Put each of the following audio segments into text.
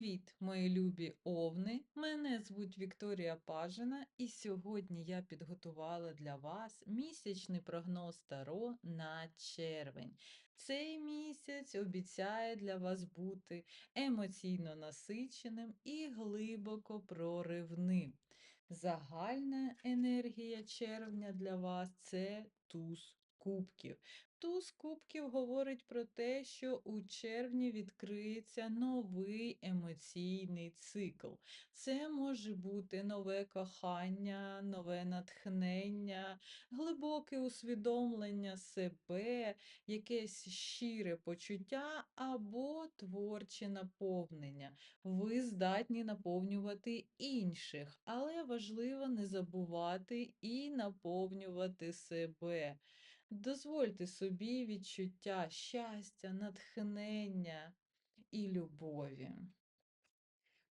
Привіт, мої любі овни! Мене звуть Вікторія Пажина, і сьогодні я підготувала для вас місячний прогноз Таро на червень. Цей місяць обіцяє для вас бути емоційно насиченим і глибоко проривним. Загальна енергія червня для вас це туз кубків. Туз кубків говорить про те, що у червні відкриється новий емоційний цикл. Це може бути нове кохання, нове натхнення, глибоке усвідомлення себе, якесь щире почуття або творче наповнення. Ви здатні наповнювати інших, але важливо не забувати і наповнювати себе. Дозвольте собі відчуття щастя, натхнення і любові.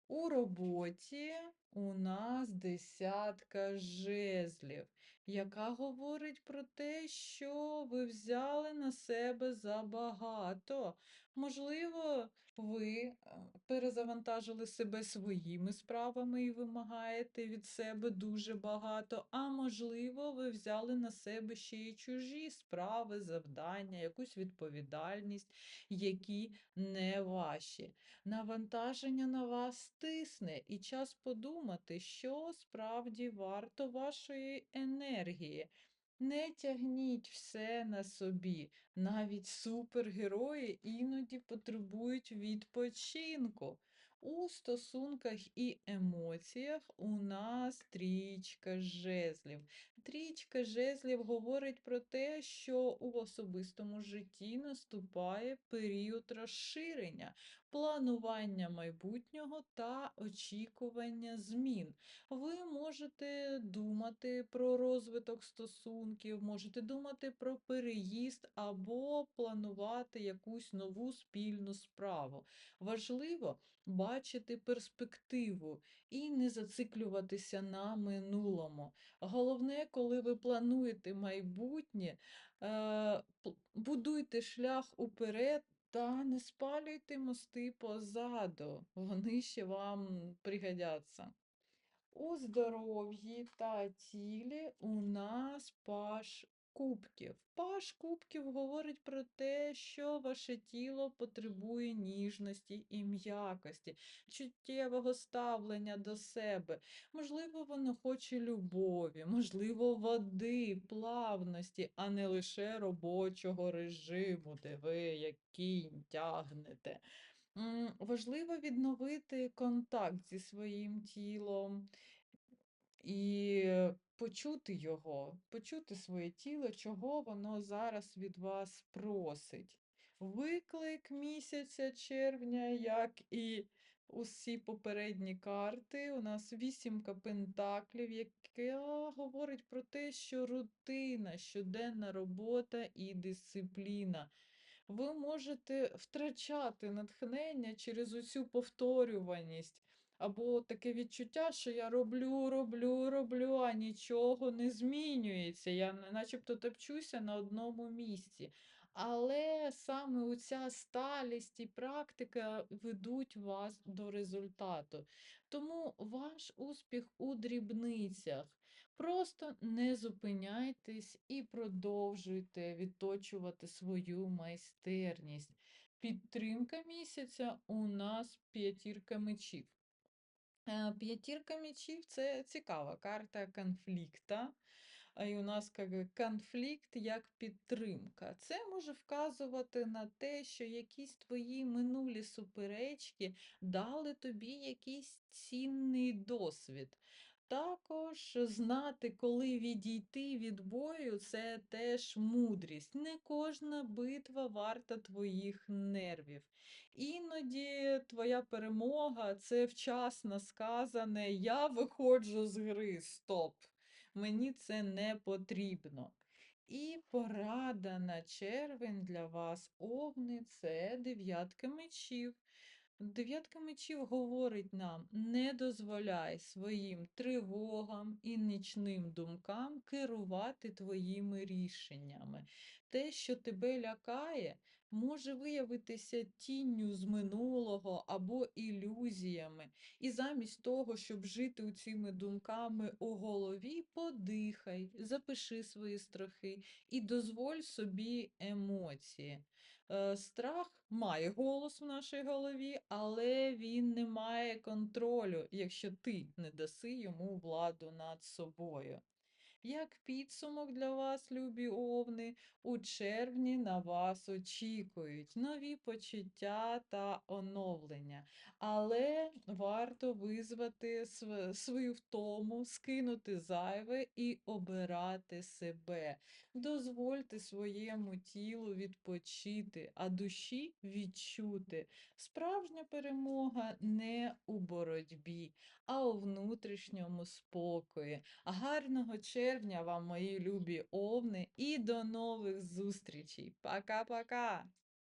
У роботі у нас десятка жезлів, яка говорить про те, що ви взяли на себе забагато. Можливо, ви е, перезавантажили себе своїми справами і вимагаєте від себе дуже багато, а можливо, ви взяли на себе ще й чужі справи, завдання, якусь відповідальність, які не ваші. Навантаження на вас тисне, і час подумати, що справді варто вашої енергії. Не тягніть все на собі. Навіть супергерої іноді потребують відпочинку. У стосунках і емоціях у нас трічка жезлів. Трічка жезлів говорить про те, що у особистому житті наступає період розширення, планування майбутнього та очікування змін. Ви можете думати про розвиток стосунків, можете думати про переїзд або планувати якусь нову спільну справу. Важливо бачити перспективу і не зациклюватися на минулому. Головне, коли ви плануєте майбутнє, е, будуйте шлях уперед. Та не спалюйте мости позаду, вони ще вам пригодяться. У здоров'ї та тілі у нас паш кубків. Паш кубків говорить про те, що ваше тіло потребує ніжності і м'якості, чуттєвого ставлення до себе. Можливо, воно хоче любові, можливо, води, плавності, а не лише робочого режиму, де ви як кінь тягнете. Важливо відновити контакт зі своїм тілом і почути його, почути своє тіло, чого воно зараз від вас просить. Виклик місяця червня, як і усі попередні карти, у нас вісімка пентаклів, яка говорить про те, що рутина, щоденна робота і дисципліна ви можете втрачати натхнення через оцю повторюваність. Або таке відчуття, що я роблю, роблю, роблю, а нічого не змінюється. Я начебто топчуся на одному місці. Але саме оця сталість і практика ведуть вас до результату. Тому ваш успіх у дрібницях. Просто не зупиняйтесь і продовжуйте відточувати свою майстерність. Підтримка місяця у нас п'ятірка мечів. Е, П'ятірка мечів це цікава карта конфлікта. І у нас конфлікт як підтримка. Це може вказувати на те, що якісь твої минулі суперечки дали тобі якийсь цінний досвід. Також знати, коли відійти від бою, це теж мудрість. Не кожна битва варта твоїх нервів. Іноді твоя перемога це вчасно сказане Я виходжу з гри, стоп. Мені це не потрібно. І порада на червень для вас, овни, це дев'ятка мечів. Дев'ятка мечів говорить нам: не дозволяй своїм тривогам і нічним думкам керувати твоїми рішеннями. Те, що тебе лякає, може виявитися тінню з минулого або ілюзіями. І замість того, щоб жити цими думками у голові, подихай, запиши свої страхи і дозволь собі емоції. Е, Страх має голос в нашій голові, але він не має контролю, якщо ти не даси йому владу над собою. Як підсумок для вас, любі овни, у червні на вас очікують нові почуття та оновлення, але варто визвати свою втому, скинути зайве і обирати себе. Дозвольте своєму тілу відпочити, а душі відчути. Справжня перемога не у боротьбі, а у внутрішньому спокої. Гарного червня вам, мої любі овни, і до нових зустрічей. Пока-пока!